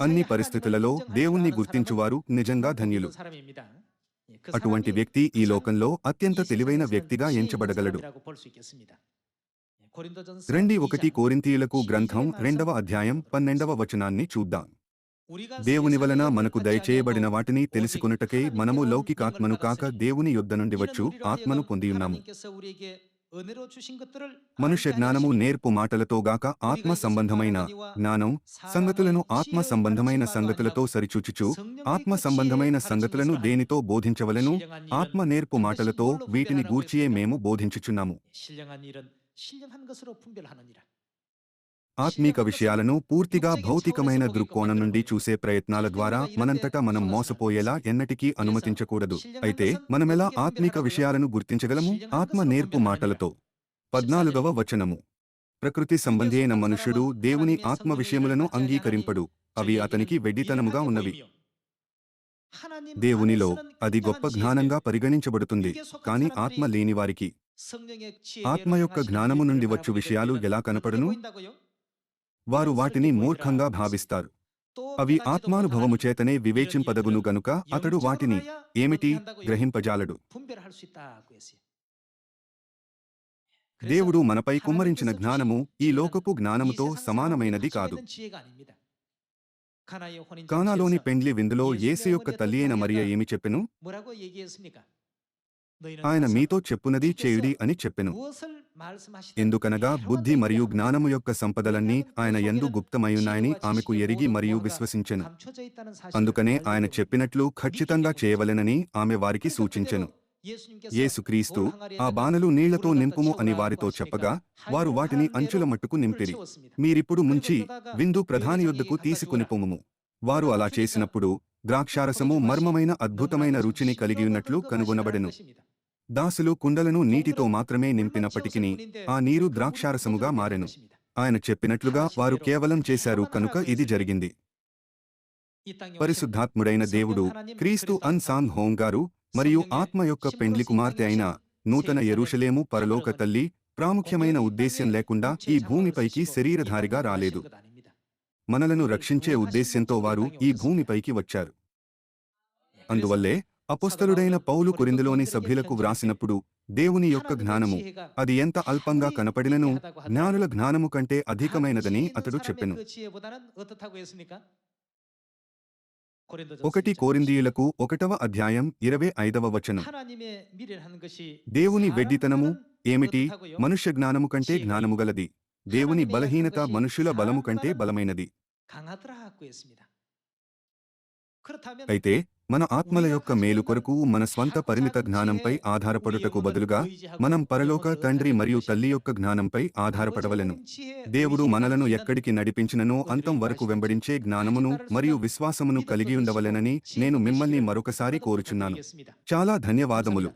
అన్ని పరిస్థితులలో దేవుణ్ణి గుర్తించువారు నిజంగా ధన్యులు. అటువంటి వ్యక్తి ఈ లోకంలో అత్యంత తెలివైన వ్యక్తిగా ఎంచబడగలడు. రండి ఒకటి కోరింతీయులకు గ్రంథం రెండవ అధ్యాయం పన్నెండవ వచనాన్ని చూద్దాం. దేవుని వలన మనకు దయచేయబడిన వాటిని తెలుసుకొనుటకై మనము లౌకికాత్మను కాక దేవుని యొద్ద నుండి వచ్చు ఆత్మను పొందియున్నాము మనుష్య జ్ఞానము నేర్పు మాటలతో గాక ఆత్మ సంబంధమైన జ్ఞానం సంగతులను ఆత్మ సంబంధమైన సంగతులతో సరిచూచుచు ఆత్మ సంబంధమైన సంగతులను దేనితో బోధించవలెను? ఆత్మ నేర్పు మాటలతో వీటిని గూర్చియే మేము బోధించుచున్నాము. ఆత్మీక విషయాలను పూర్తిగా భౌతికమైన దృక్కోణం నుండి చూసే ప్రయత్నాల ద్వారా మనంతటా మనం మోసపోయేలా ఎన్నటికీ అనుమతించకూడదు. అయితే మనమెలా ఆత్మీక విషయాలను గుర్తించగలము? ఆత్మ నేర్పు మాటలతో. పద్నాలుగవ వచనము. ప్రకృతి సంబంధి అయిన మనుష్యుడు దేవుని ఆత్మ విషయములను అంగీకరింపడు. అవి అతనికి వెడ్డితనముగా ఉన్నవి. దేవునిలో అది గొప్ప జ్ఞానంగా పరిగణించబడుతుంది. కాని ఆత్మ లేనివారికి ఆత్మ యొక్క జ్ఞానము నుండి వచ్చు విషయాలు ఎలా కనపడును? వారు వాటిని మూర్ఖంగా భావిస్తారు. అవి ఆత్మానుభవము చేతనే వివేచింపదగును గనుక అతడు వాటిని ఏమిటి? గ్రహింపజాలడు. దేవుడు మనపై కుమ్మరించిన జ్ఞానము ఈ లోకపు జ్ఞానముతో సమానమైనది కాదు. కానాలోని పెండ్లి విందులో యేసు యొక్క తల్లి అయిన మరియ ఏమి చెప్పెను? ఆయన మీతో చెప్పునది చేయుడి అని చెప్పెను. ఎందుకనగా బుద్ధి మరియు జ్ఞానము యొక్క సంపదలన్నీ ఆయన ఎందు గుప్తమయున్నాయని ఆమెకు ఎరిగి మరియు విశ్వసించెను. అందుకనే ఆయన చెప్పినట్లు ఖచ్చితంగా చేయవలెనని ఆమె వారికి సూచించెను. యేసుక్రీస్తు ఆ బాణలు నీళ్ళతో నింపుము అని వారితో చెప్పగా వారు వాటిని అంచుల మట్టుకు నింపిరి. మీరిప్పుడు ముంచి విందు ప్రధాని యొద్దకు తీసుకుని పొమ్ముము వారు అలా చేసినప్పుడు ద్రాక్షారసము మర్మమైన అద్భుతమైన రుచిని కలిగి ఉన్నట్లు కనుగొనబడెను. దాసులు కుండలను నీటితో మాత్రమే నింపినప్పటికిని ఆ నీరు ద్రాక్షారసముగా మారెను. ఆయన చెప్పినట్లుగా వారు కేవలం చేశారు కనుక ఇది జరిగింది. పరిశుద్ధాత్ముడైన దేవుడు క్రీస్తు అన్ సాంగ్ హోం గారు మరియు ఆత్మ యొక్క పెండ్లి కుమార్తె అయిన నూతన యెరూషలేము పరలోక తల్లి ప్రాముఖ్యమైన ఉద్దేశ్యం లేకుండా ఈ భూమిపైకి శరీరధారిగా రాలేదు. మనలను రక్షించే ఉద్దేశ్యంతో వారు ఈ భూమిపైకి వచ్చారు. అందువల్లే అపోస్తలుడైన పౌలు కొరిందులోని సభ్యులకు వ్రాసినప్పుడు దేవుని యొక్క జ్ఞానము అది ఎంత అల్పంగా కనపడినను? జ్ఞానుల జ్ఞానము కంటే అధికమైనదని అతడు చెప్పెను. ఒకటి కోరిందీయులకు ఒకటవ అధ్యాయం ఇరవై ఐదవ వచనం. దేవుని వెడ్డితనము ఏమిటి? మనుష్య జ్ఞానము కంటే జ్ఞానము గలది. దేవుని బలహీనత మనుషుల బలము కంటే బలమైనది. అయితే మన ఆత్మల యొక్క మేలు కొరకు మన స్వంత పరిమిత జ్ఞానంపై ఆధారపడుటకు బదులుగా మనం పరలోక తండ్రి మరియు తల్లి యొక్క జ్ఞానంపై ఆధారపడవలెను. దేవుడు మనలను ఎక్కడికి నడిపించిననో అంతం వరకు వెంబడించే జ్ఞానమును మరియు విశ్వాసమును కలిగి ఉండవలెనని నేను మిమ్మల్ని మరొకసారి కోరుచున్నాను. చాలా ధన్యవాదములు.